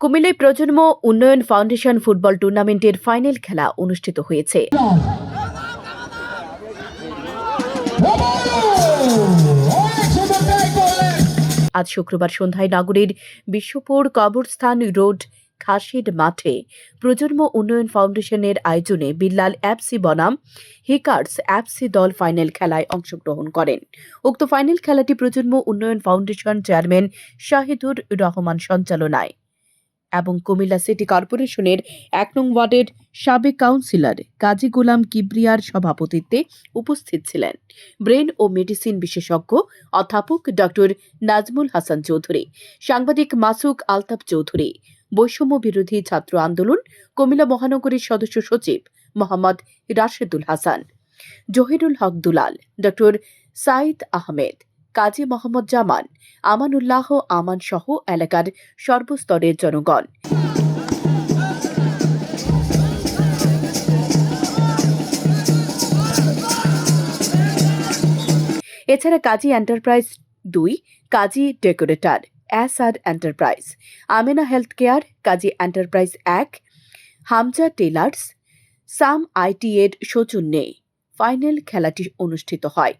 কুমিল্লায় প্রজন্ম উন্নয়ন ফাউন্ডেশন ফুটবল টুর্নামেন্টের ফাইনাল খেলা অনুষ্ঠিত হয়েছে। আজ শুক্রবার সন্ধ্যায় নগরীর বিশ্বপুর কবরস্থান রোড খাসির মাঠে প্রজন্ম উন্নয়ন ফাউন্ডেশনের আয়োজনে বিল্লাল অ্যাপসি বনাম হিকার্স অ্যাপসি দল ফাইনাল খেলায় অংশগ্রহণ করেন। উক্ত ফাইনাল খেলাটি প্রজন্ম উন্নয়ন ফাউন্ডেশন চেয়ারম্যান শাহিদুর রহমান সঞ্চালনায়। এবং কুমিল্লা সিটি কর্পোরেশনের এক নং ওয়ার্ডের সাবেক কাউন্সিলর কাজী গোলাম কিবরিয়ার সভাপতিত্বে উপস্থিত ছিলেন। ব্রেন ও মেডিসিন বিশেষজ্ঞ অধ্যাপক ডক্টর নাজমুল হাসান চৌধুরী, সাংবাদিক মাসুক আলতাফ চৌধুরী, বৈষম্য বিরোধী ছাত্র আন্দোলন, কুমিল্লা মহানগরীর সদস্য সচিব মোহাম্মদ রাশেদুল হাসান, জহিরুল হক দুলাল, ডক্টর সাইদ আহমেদ কাজী মোহাম্মদ জামান, আমানুল্লাহ আমান সহ এলাকার সর্বস্তরের জনগণ। এছাড়া কাজী এন্টারপ্রাইজ দুই, Kazi decorator, S R enterprise. Amena health care Kazi enterprise এক, হামজা টেলার্স, সাম আইটি এর সৌজন্যে ফাইনাল খেলাটি অনুষ্ঠিত হয়!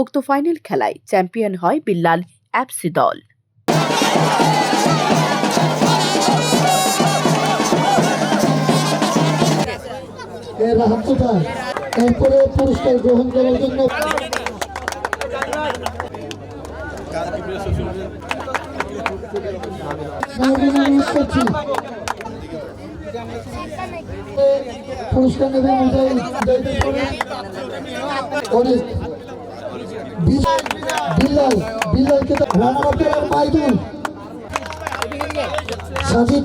উক্ত ফাইনাল খেলায় চ্যাম্পিয়ন হয় বিল্লাল অ্যাপসি দল। এরপরে পুরস্কার গ্রহণ করার জন্য পুরস্কার নেবেন অনেক বিল্লাল বিল্লালকে সাজিদ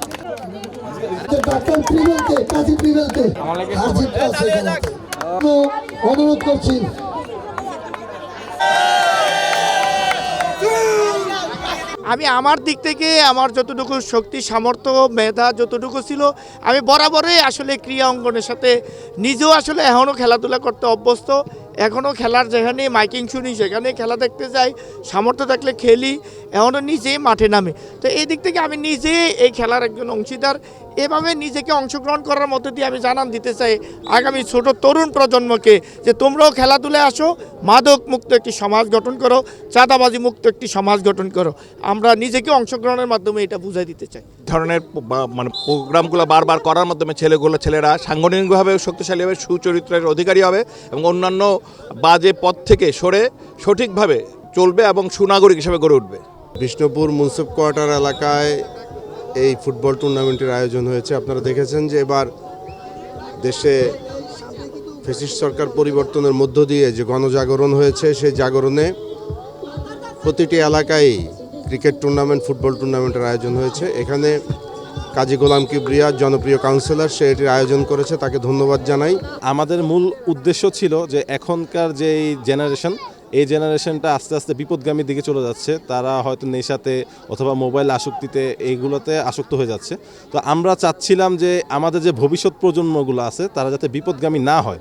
অনুরোধ করছি। আমি আমার দিক থেকে আমার যতটুকু শক্তি সামর্থ্য মেধা যতটুকু ছিল আমি বরাবরই আসলে ক্রীড়া অঙ্গনের সাথে নিজেও আসলে এখনও খেলাধুলা করতে অভ্যস্ত। এখনও খেলার যেখানে মাইকিং শুনি সেখানে খেলা দেখতে যাই সামর্থ্য থাকলে খেলি এখনও নিজেই মাঠে নামে। তো এই দিক থেকে আমি নিজে এই খেলার একজন অংশীদার। এভাবে নিজেকে অংশগ্রহণ করার মধ্যে দিয়ে আমি জানান দিতে চাই আগামী ছোট তরুণ প্রজন্মকে যে তোমরাও খেলাধুলায় আসো, মাদক মুক্ত একটি সমাজ গঠন করো, চাঁদাবাজি মুক্ত একটি সমাজ গঠন করো। আমরা নিজেকে অংশগ্রহণের মাধ্যমে এটা বুঝাই দিতে চাই। ধরনের মানে প্রোগ্রামগুলো বারবার করার মাধ্যমে ছেলেগুলো, ছেলেরা সাংগঠনিকভাবে শক্তিশালী হবে, সুচরিত্রের অধিকারী হবে এবং অন্যান্য বাজে পথ থেকে সরে সঠিকভাবে চলবে এবং সুনাগরিক হিসেবে গড়ে উঠবে। বিষ্ণুপুর মুন্সিপ কোয়ার্টার এলাকায় এই ফুটবল টুর্নামেন্টের আয়োজন হয়েছে। আপনারা দেখেছেন যে এবার দেশে ফেসিস্ট সরকার পরিবর্তনের মধ্য দিয়ে যে গণজাগরণ হয়েছে, সেই জাগরণে প্রতিটি এলাকায় ক্রিকেট টুর্নামেন্ট, ফুটবল টুর্নামেন্টের আয়োজন হয়েছে। এখানে কাজী গোলাম কিবরিয়া, জনপ্রিয় কাউন্সিলর সে এটির আয়োজন করেছে, তাকে ধন্যবাদ জানাই। আমাদের মূল উদ্দেশ্য ছিল যে এখনকার যে জেনারেশন এই জেনারেশনটা আস্তে আস্তে বিপদগামী দিকে চলে যাচ্ছে। তারা হয়তো নেশাতে অথবা মোবাইল আসক্তিতে এইগুলোতে আসক্ত হয়ে যাচ্ছে। তো আমরা চাচ্ছিলাম যে আমাদের যে ভবিষ্যৎ প্রজন্মগুলো আছে, তারা যাতে বিপদগামী না হয়,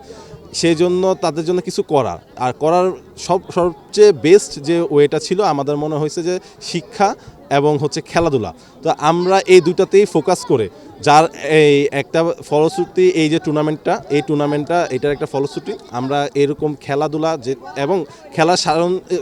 সেই জন্য তাদের জন্য কিছু করার। আর করার সব, সবচেয়ে বেস্ট যে ওয়েটা ছিল, আমাদের মনে হয়েছে যে শিক্ষা এবং হচ্ছে খেলাধুলা। তো আমরা এই দুটাতেই ফোকাস করে। যার এই একটা ফলশ্রুতি, এই যে টুর্নামেন্টটা এই টুর্নামেন্টটা এটার একটা ফলশ্রুতি, আমরা এরকম খেলাধুলা যে, এবং খেলার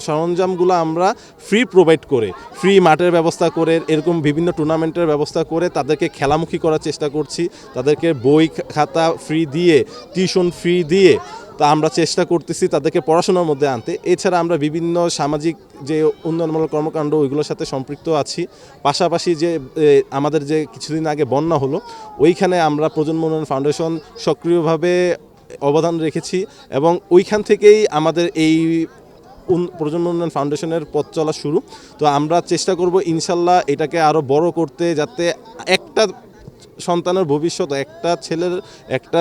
সরঞ্জামগুলো আমরা ফ্রি প্রোভাইড করে ফ্রি মাঠের ব্যবস্থা করে, এরকম বিভিন্ন টুর্নামেন্টের ব্যবস্থা করে তাদেরকে খেলামুখী করার চেষ্টা করছি। তাদেরকে বই খাতা ফ্রি দিয়ে টিউশন ফ্রি দিয়ে তা আমরা চেষ্টা করতেছি তাদেরকে পড়াশোনার মধ্যে আনতে। এছাড়া আমরা বিভিন্ন সামাজিক যে উন্নয়নমূলক কর্মকাণ্ড, ওইগুলোর সাথে সম্পৃক্ত আছি। পাশাপাশি যে আমাদের যে কিছুদিন আগে বন্যা হলো, ওইখানে আমরা প্রজন্ম উন্নয়ন ফাউন্ডেশন সক্রিয়ভাবে অবদান রেখেছি এবং ওইখান থেকেই আমাদের এই প্রজন্ম উন্নয়ন ফাউন্ডেশনের পথ চলা শুরু। তো আমরা চেষ্টা করব ইনশাল্লাহ এটাকে আরও বড় করতে যাতে একটা সন্তানের ভবিষ্যৎ, একটা ছেলের, একটা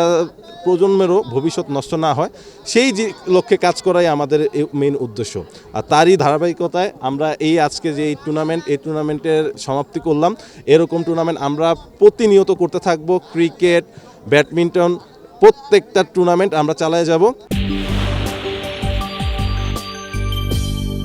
প্রজন্মেরও ভবিষ্যৎ নষ্ট না হয়, সেই যে লক্ষ্যে কাজ করাই আমাদের মেইন উদ্দেশ্য। আর তারই ধারাবাহিকতায় আমরা এই আজকে যে এই টুর্নামেন্ট এই টুর্নামেন্টের সমাপ্তি করলাম, এরকম টুর্নামেন্ট আমরা প্রতিনিয়ত করতে থাকব ক্রিকেট ব্যাডমিন্টন প্রত্যেকটা টুর্নামেন্ট আমরা চালিয়ে যাব।